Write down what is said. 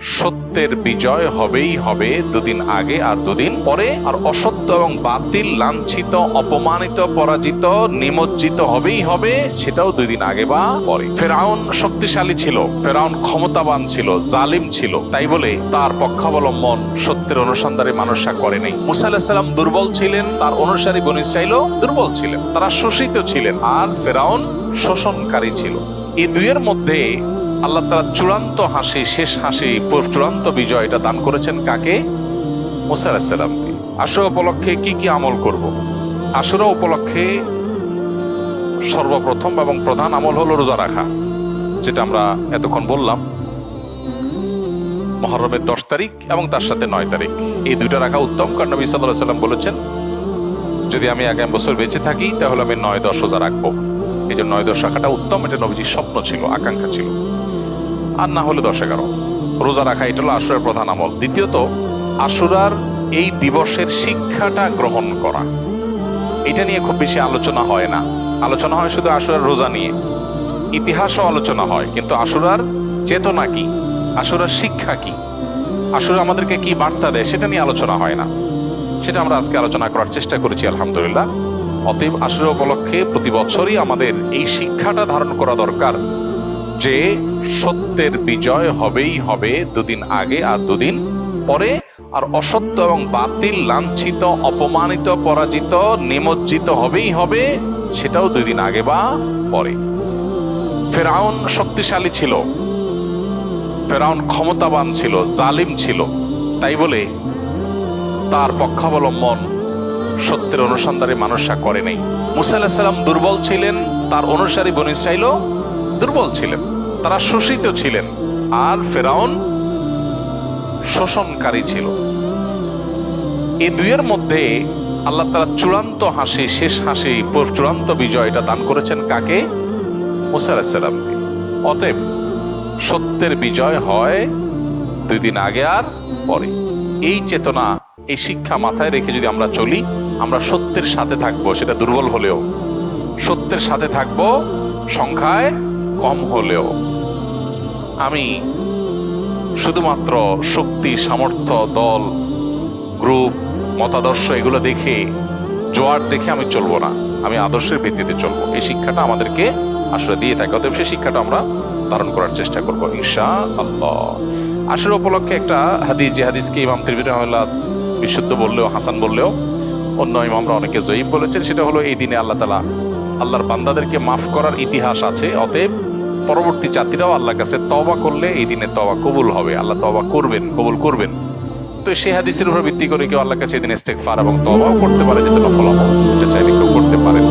সত্যের বিজয় হবেই হবে দুদিন আগে আর দুদিন পরে, আর অসত্য এবং বাতিল, লাঞ্ছিত, অপমানিত, পরাজিত, নিমজ্জিত হবেই হবে, সেটাও দুই দিন আগে বা পরে। ফেরাউন শক্তিশালী ছিল, ফেরাউন ক্ষমতাবান ছিল, জালিম ছিল। তাই বলে তার পক্ষাবলম্বন সত্যের অনুসন্ধানে মানুষরা করে নেই। মুসা দুর্বল ছিলেন, তার অনুসারী বন ইসরাইলও দুর্বল ছিলেন। তারা শোষিত ছিলেন, আর ফেরাউন শোষণকারী ছিল। এই দুইয়ের মধ্যে আল্লাহ তারা চূড়ান্ত হাসি, শেষ হাসি চূড়ান্ত বিজয় এটা দান করেছেন কাকে? মুসা আলাহিসাল্লামকে আশুরা উপলক্ষে কি কি আমল করব? আশুরা উপলক্ষে সর্বপ্রথম এবং প্রধান আমল হলো রোজা রাখা, যেটা আমরা এতক্ষণ বললাম। মহরমের দশ তারিখ এবং তার সাথে নয় তারিখ। এই দুইটা রাখা উত্তম, কারণ নবী সাল্লাহ সাল্লাম বলেছেন, যদি আমি আগামী বছর বেঁচে থাকি, তাহলে আমি নয় দশ রোজা রাখব। এই যে নয় দশ রাখাটা উত্তম, এটা নবীজির স্বপ্ন ছিল, আকাঙ্ক্ষা ছিল। আর না হলে দশ এগারো। রোজা রাখা, এটা হলো আশুরার প্রধান আমল। দ্বিতীয়ত আশুরার এই দিবসের শিক্ষাটা গ্রহণ করা। এটা নিয়ে খুব বেশি আলোচনা হয় না। আলোচনা হয় শুধু আশুরার রোজা নিয়ে। ইতিহাসও আলোচনা হয়, কিন্তু আশুরার চেতনা কি? আশুরার শিক্ষা কি? আসলে আমাদেরকে কি বার্তা দেয়, সেটা নিয়ে আলোচনা হয় না। সেটা আমরা আজকে আলোচনা করার চেষ্টা করেছি, আলহামদুলিল্লাহ। অতএব আসলে উপলক্ষে প্রতি বছরই আমাদের এই শিক্ষাটা ধারণ করা দরকার যে সত্যের বিজয় হবেই হবে দুদিন আগে আর দুদিন পরে। আর অসত্য এবং বাতিল, লাঞ্ছিত, অপমানিত, পরাজিত, নিমজ্জিত হবেই হবে, সেটাও দুই দিন আগে বা পরে। ফেরাউন শক্তিশালী ছিল। ফেরাউন ক্ষমতাবান ছিল, জালিম ছিল। তাই বলে তার পক্ষাবলম্বন সত্যের অনুসন্ধানে মানুষরা করে নাই। মুসা আলাহিসাল্লাম দুর্বল ছিলেন, তার অনুসারী বন ইসরাইলও দুর্বল ছিলেন, তারা শোষিত ছিলেন, আর ফেরাউন শোষণকারী ছিল। এই দুইয়ের মধ্যে আল্লাহ তারা চূড়ান্ত হাসি, শেষ হাসি, চূড়ান্ত বিজয় এটা দান করেছেন কাকে? মুসা আলাহিসাল্লামকে অতএব সত্যের বিজয় হয় দুই দিন আগে আর পরে। এই চেতনা এই শিক্ষা মাথায় রেখে যদি আমরা চলি, আমরা সত্যের সাথে থাকব, সেটা দুর্বল হলেও। সত্যের সাথে থাকব, সংখ্যায় কম হলেও। আমি শুধুমাত্র শক্তি, সামর্থ্য, দল, গ্রুপ, মতাদর্শ এগুলো দেখে, জোয়ার দেখে আমি চলবো না। আমি আদর্শের ভিত্তিতে চলবো। এই শিক্ষাটা আমাদেরকে আসলে দিয়ে থাকে। অতএব সেই শিক্ষাটা আমরা ধারণ করার চেষ্টা করব ইনশা আল্লাহ আসলে উপলক্ষে একটা হাদিস, যে হাদিসকে ইমাম ত্রিবির রহমাল্লাহ বিশুদ্ধ বললেও, হাসান বললেও, অন্য ইমামরা অনেকে জয়ীব বলেছেন, সেটা হলো এই দিনে আল্লাহ তালা আল্লাহর বান্দাদেরকে মাফ করার ইতিহাস আছে, অতএব পরবর্তী জাতিরাও আল্লাহর কাছে তবা করলে এই দিনে তবা কবুল হবে, আল্লাহ তবা করবেন, কবুল করবেন। তো সে হাদিসের উপর ভিত্তি করে কেউ আল্লাহ কাছে এই দিন ইস্তেকফার এবং তবাও করতে পারে যেটা ফলাফল এটা চাইলে কেউ করতে পারেন